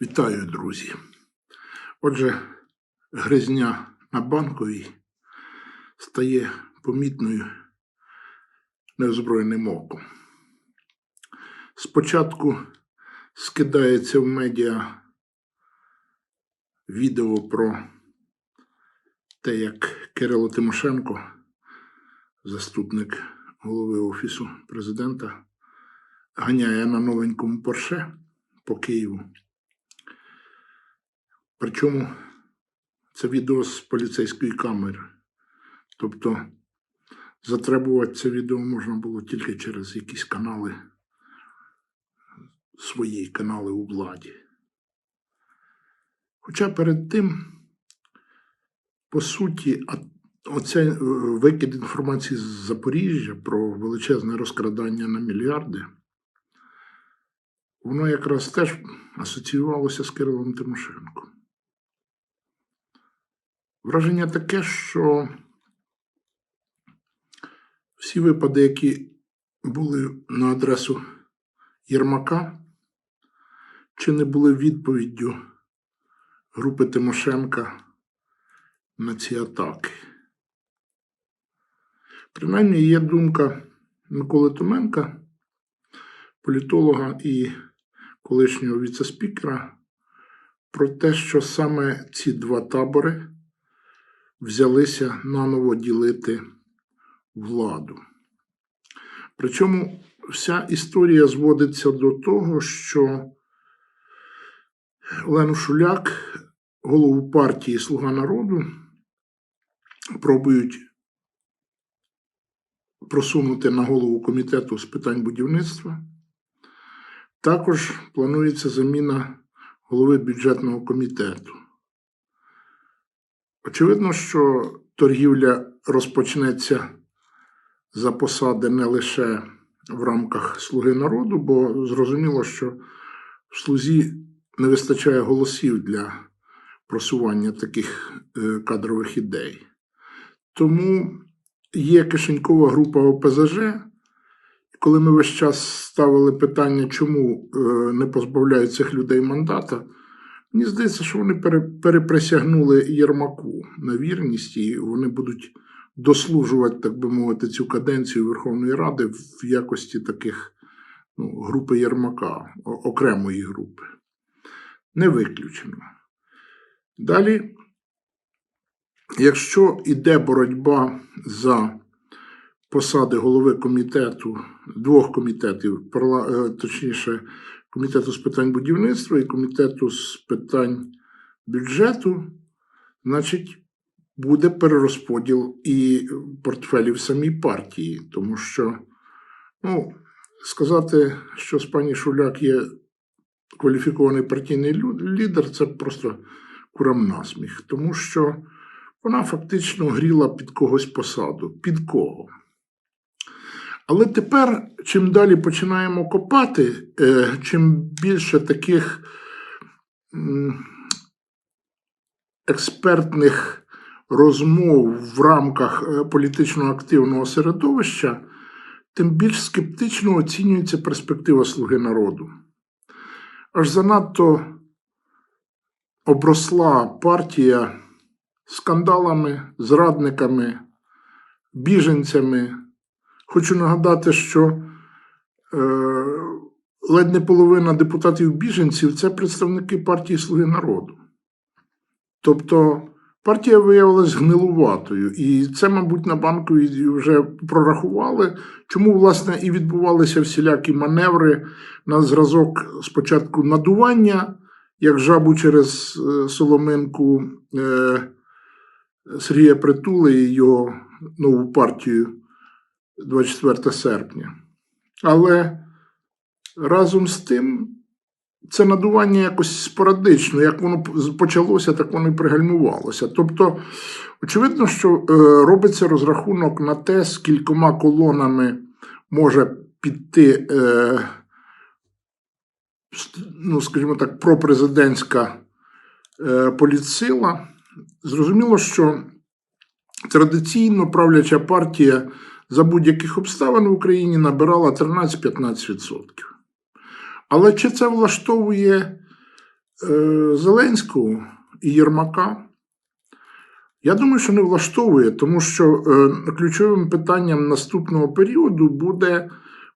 Вітаю, друзі. Отже, гризня на банковій стає помітною неозброєним оком. Спочатку скидається в медіа відео про те, як Кирило Тимошенко, заступник голови Офісу президента, ганяє на новенькому Порше по Києву. Причому це відео з поліцейської камери. Тобто затребувати це відео можна було тільки через якісь канали, свої канали у владі. Хоча перед тим, по суті, оцей е, викид інформації з Запоріжжя про величезне розкрадання на мільярди, воно якраз теж асоціювалося з Кирилом Тимошенко. Враження таке, що всі випади, які були на адресу Єрмака, чи не були відповіддю групи Тимошенка на ці атаки. Принаймні є думка Миколи Томенка, політолога і колишнього віцеспікера, про те, що саме ці два табори взялися наново ділити владу. Причому вся історія зводиться до того, що Олену Шуляк, голову партії Слуга народу, пробують просунути на голову комітету з питань будівництва. Також планується заміна голови бюджетного комітету. Очевидно, що торгівля розпочнеться за посади не лише в рамках Слуги народу, бо зрозуміло, що в слузі не вистачає голосів для просування таких е, кадрових ідей. Тому є кишенькова група ОПЗЖ. Коли ми весь час ставили питання, чому е, не позбавляють цих людей мандата, мені здається, що вони пере- переприсягнули Єрмаку на вірність, і вони будуть дослужувати, так би мовити, цю каденцію Верховної Ради в якості таких ну, групи Єрмака, окремої групи. Не виключено. Далі, якщо йде боротьба за посади голови комітету, двох комітетів, е, точніше, комітету з питань будівництва і комітету з питань бюджету, значить, буде перерозподіл і портфелів самій партії, тому що, ну, сказати, що з пані Шуляк є кваліфікований партійний лідер, це просто курам насміх, тому що вона фактично гріла під когось посаду. Під кого? Але тепер, чим далі починаємо копати, е, чим більше таких експертних розмов в рамках е, політично активного середовища, тим більш скептично оцінюється перспектива Слуги народу. Аж занадто обросла партія скандалами, зрадниками, біженцями. Хочу нагадати, що е, ледь не половина депутатів-біженців це представники партії Слуги народу. Тобто партія виявилась гнилуватою, і це, мабуть, на банковій вже прорахували, чому, власне, і відбувалися всілякі маневри на зразок спочатку надування, як жабу через е, соломинку е, Сергія Притули і його нову партію 24 серпня. Але разом з тим це надування якось спорадично, як воно почалося, так воно і пригальмувалося. Тобто, очевидно, що е, робиться розрахунок на те, з кількома колонами може піти, е, ну, скажімо так, пропрезидентська е, політсила. Зрозуміло, що традиційно правляча партія за будь-яких обставин в Україні набирала 13-15%. Але чи це влаштовує е, Зеленського і Єрмака, я думаю, що не влаштовує, тому що е, ключовим питанням наступного періоду буде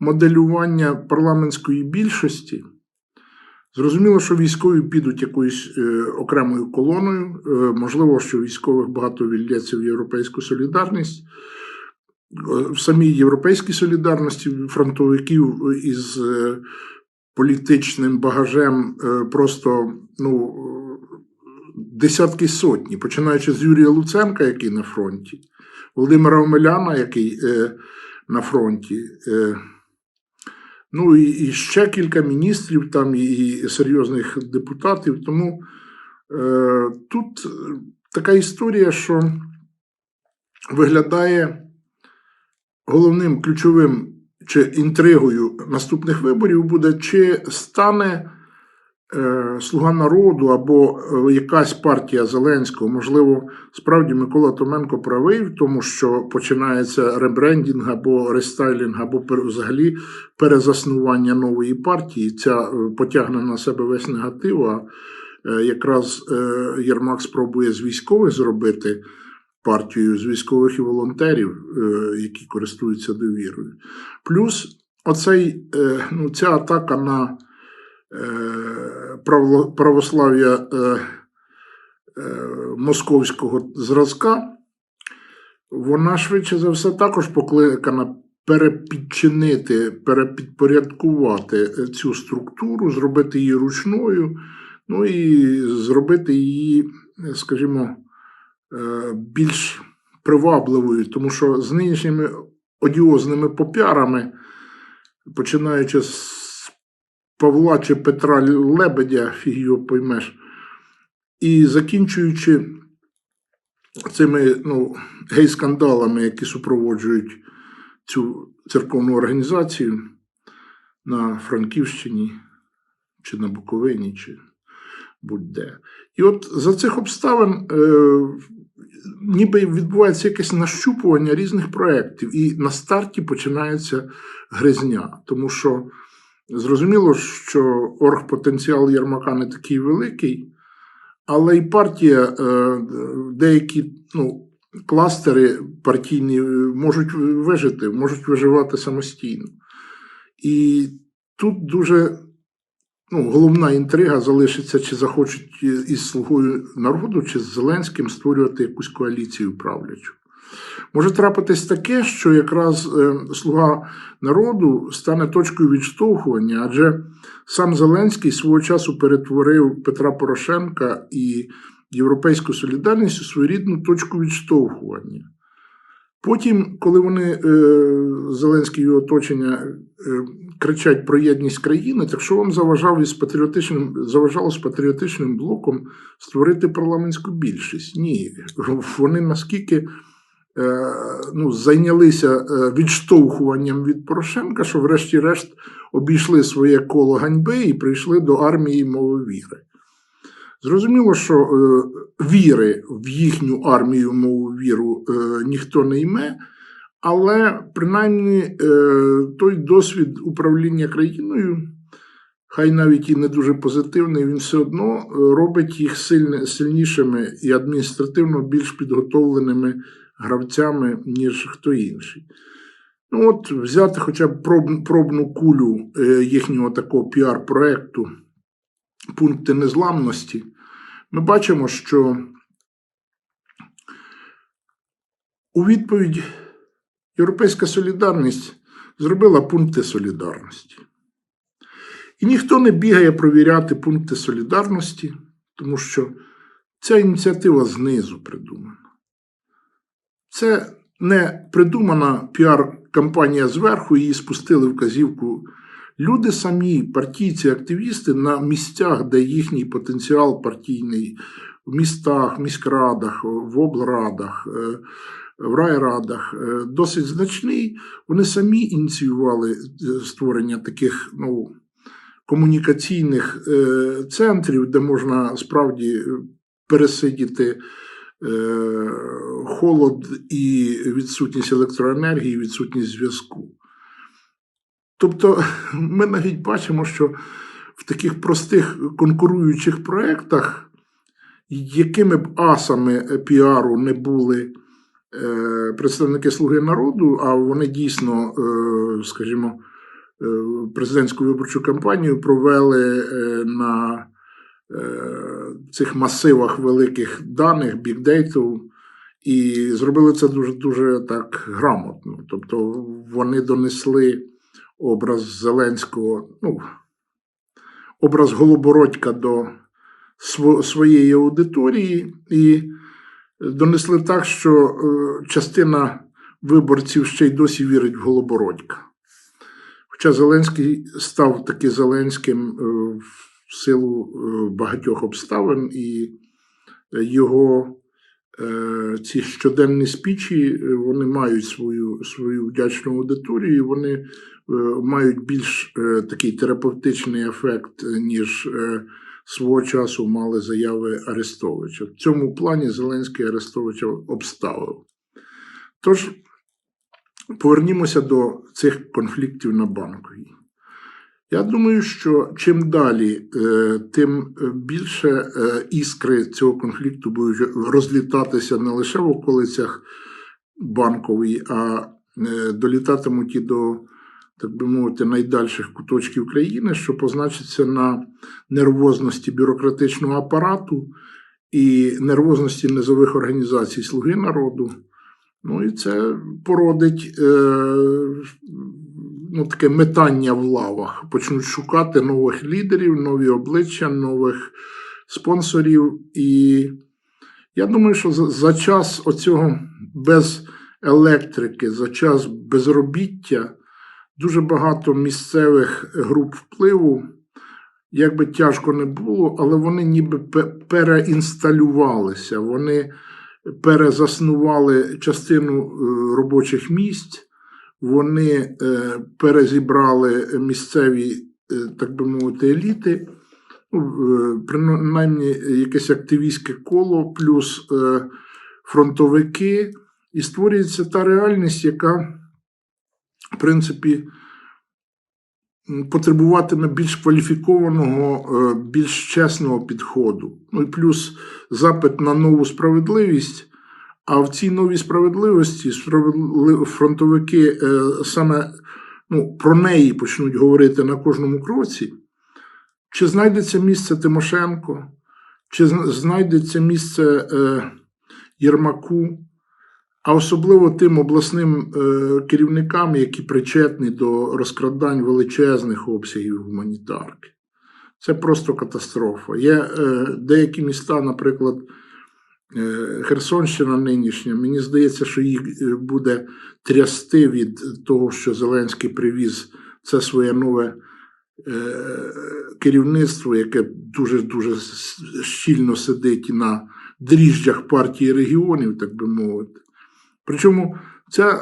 моделювання парламентської більшості. Зрозуміло, що військові підуть якоюсь е, окремою колоною. Е, можливо, що військових багато вільється в європейську солідарність. В самій європейській солідарності фронтовиків із е, політичним багажем е, просто ну, десятки сотні, починаючи з Юрія Луценка, який на фронті, Володимира Омеляна, який е, на фронті. Ну і, ще кілька міністрів там і, серйозних депутатів. Тому е, тут така історія, що виглядає головним ключовим чи інтригою наступних виборів буде, чи стане е, Слуга народу або е, якась партія Зеленського, можливо, справді Микола Томенко правий в тому, що починається ребрендінг або рестайлінг, або взагалі перезаснування нової партії. Ця е, потягне на себе весь негатив. А якраз Єрмак спробує з військових зробити партію з військових і волонтерів, е, які користуються довірою. Плюс оцей, е, ну, ця атака на е, православ'я московського зразка, вона швидше за все також покликана перепідчинити, перепідпорядкувати цю структуру, зробити її ручною, ну і зробити її, скажімо, більш привабливою, тому що з нинішніми одіозними попярами, починаючи з Павла чи Петра Лебедя, фіг його поймеш, і закінчуючи цими ну, гей-скандалами, які супроводжують цю церковну організацію на Франківщині чи на Буковині, чи будь-де. І от за цих обставин е, ніби відбувається якесь нащупування різних проєктів, і на старті починається гризня, тому що зрозуміло, що оргпотенціал Єрмака не такий великий, але і партія, е, деякі ну, кластери партійні можуть вижити, можуть виживати самостійно. І тут дуже ну, головна інтрига залишиться, чи захочуть із слугою народу, чи з Зеленським створювати якусь коаліцію правлячу. Може трапитись таке, що якраз е, слуга народу стане точкою відштовхування, адже сам Зеленський свого часу перетворив Петра Порошенка і Європейську солідарність у своєрідну точку відштовхування. Потім, коли вони, е, Зеленський його оточення, е, кричать про єдність країни, так що вам заважав із патріотичним, заважало з патріотичним блоком створити парламентську більшість? Ні. Вони наскільки е, ну, зайнялися відштовхуванням від Порошенка, що врешті-решт обійшли своє коло ганьби і прийшли до армії мови віри. Зрозуміло, що е, віри в їхню армію мову віру е, ніхто не йме, але принаймні е, той досвід управління країною, хай навіть і не дуже позитивний, він все одно е, робить їх сильне, сильнішими і адміністративно більш підготовленими гравцями, ніж хто інший. Ну, от взяти хоча б проб, пробну кулю е, їхнього такого піар-проекту пункти незламності, ми бачимо, що у відповідь Європейська солідарність зробила пункти солідарності. І ніхто не бігає провіряти пункти солідарності, тому що ця ініціатива знизу придумана. Це не придумана піар-кампанія зверху, її спустили вказівку. Люди самі, партійці, активісти на місцях, де їхній потенціал партійний, в містах, міськрадах, в облрадах, е, в райрадах е, досить значний. Вони самі ініціювали е, створення таких ну, комунікаційних центрів, де можна справді пересидіти холод і відсутність електроенергії, відсутність зв'язку. Тобто ми навіть бачимо, що в таких простих конкуруючих проєктах, якими б асами піару не були е, представники Слуги народу, а вони дійсно, е, скажімо, е, президентську виборчу кампанію провели на цих масивах великих даних, бікдейту, і зробили це дуже дуже так грамотно. Тобто вони донесли образ Зеленського, ну, образ Голобородька до своєї аудиторії. І донесли так, що е, частина виборців ще й досі вірить в Голобородька. Хоча Зеленський став таки Зеленським е, в силу е, багатьох обставин, і його ці щоденні спічі вони мають свою, свою вдячну аудиторію, вони мають більш е, такий терапевтичний ефект, е, ніж е, свого часу мали заяви Арестовича. В цьому плані Зеленський Арестовича обставив. Тож повернімося до цих конфліктів на банковій. Я думаю, що чим далі, е, тим більше е, іскри цього конфлікту будуть розлітатися не лише в околицях банкової, а е, долітатимуть і до, так би мовити, найдальших куточків країни, що позначиться на нервозності бюрократичного апарату і нервозності низових організацій Слуги народу. Ну і це породить е, ну, таке метання в лавах. Почнуть шукати нових лідерів, нові обличчя, нових спонсорів. І я думаю, що за, за час оцього без електрики, за час безробіття дуже багато місцевих груп впливу, як би тяжко не було, але вони ніби переінсталювалися. Вони перезаснували частину е, робочих місць, вони е, перезібрали місцеві, е, так би мовити, еліти, ну, принаймні якесь активістське коло, плюс фронтовики, і створюється та реальність, яка, в принципі, потребуватиме більш кваліфікованого, е, більш чесного підходу. Ну і плюс запит на нову справедливість. А в цій новій справедливості фронтовики е, саме ну, про неї почнуть говорити на кожному кроці. Чи знайдеться місце Тимошенко, чи знайдеться місце е, Єрмаку, а особливо тим обласним е, керівникам, які причетні до розкрадань величезних обсягів гуманітарки. Це просто катастрофа. Є е, деякі міста, наприклад, е, Херсонщина нинішня, мені здається, що їх буде трясти від того, що Зеленський привіз це своє нове керівництво, яке дуже-дуже щільно сидить на дріжджах партії регіонів, так би мовити. Причому ця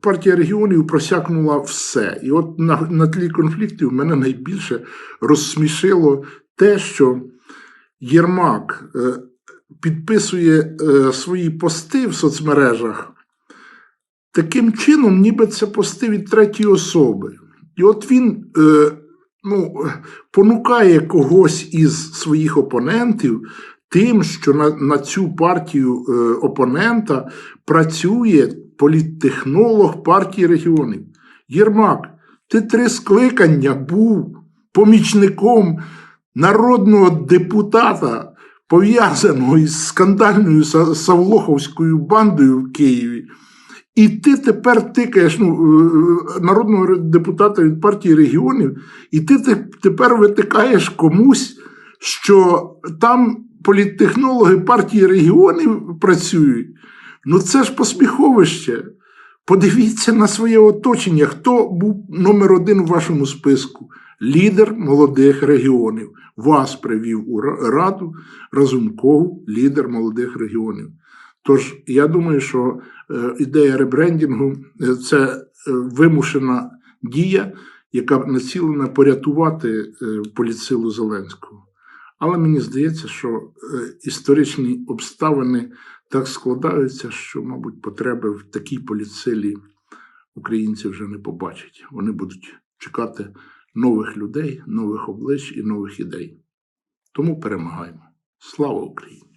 партія регіонів просякнула все. І от на, на тлі конфліктів мене найбільше розсмішило те, що Єрмак е, підписує е, свої пости в соцмережах таким чином, ніби це пости від третьої особи. І от він е, ну, понукає когось із своїх опонентів тим, що на, на цю партію е, опонента працює політтехнолог партії регіонів. Єрмак, ти три скликання був помічником народного депутата, пов'язаного із скандальною Савлоховською бандою в Києві. І ти тепер тикаєш ну, е, народного депутата від партії регіонів, і ти тепер витикаєш комусь, що там політтехнологи партії регіонів працюють. Ну це ж посміховище. Подивіться на своє оточення, хто був номер один у вашому списку. Лідер молодих регіонів. Вас привів у Раду Разумков, лідер молодих регіонів. Тож я думаю, що е, ідея ребрендінгу е, це е, вимушена дія, яка націлена порятувати політсилу Зеленського. Але мені здається, що е, історичні обставини так складаються, що, мабуть, потреби в такій поліцелі українці вже не побачать. Вони будуть чекати нових людей, нових облич і нових ідей. Тому перемагаємо. Слава Україні!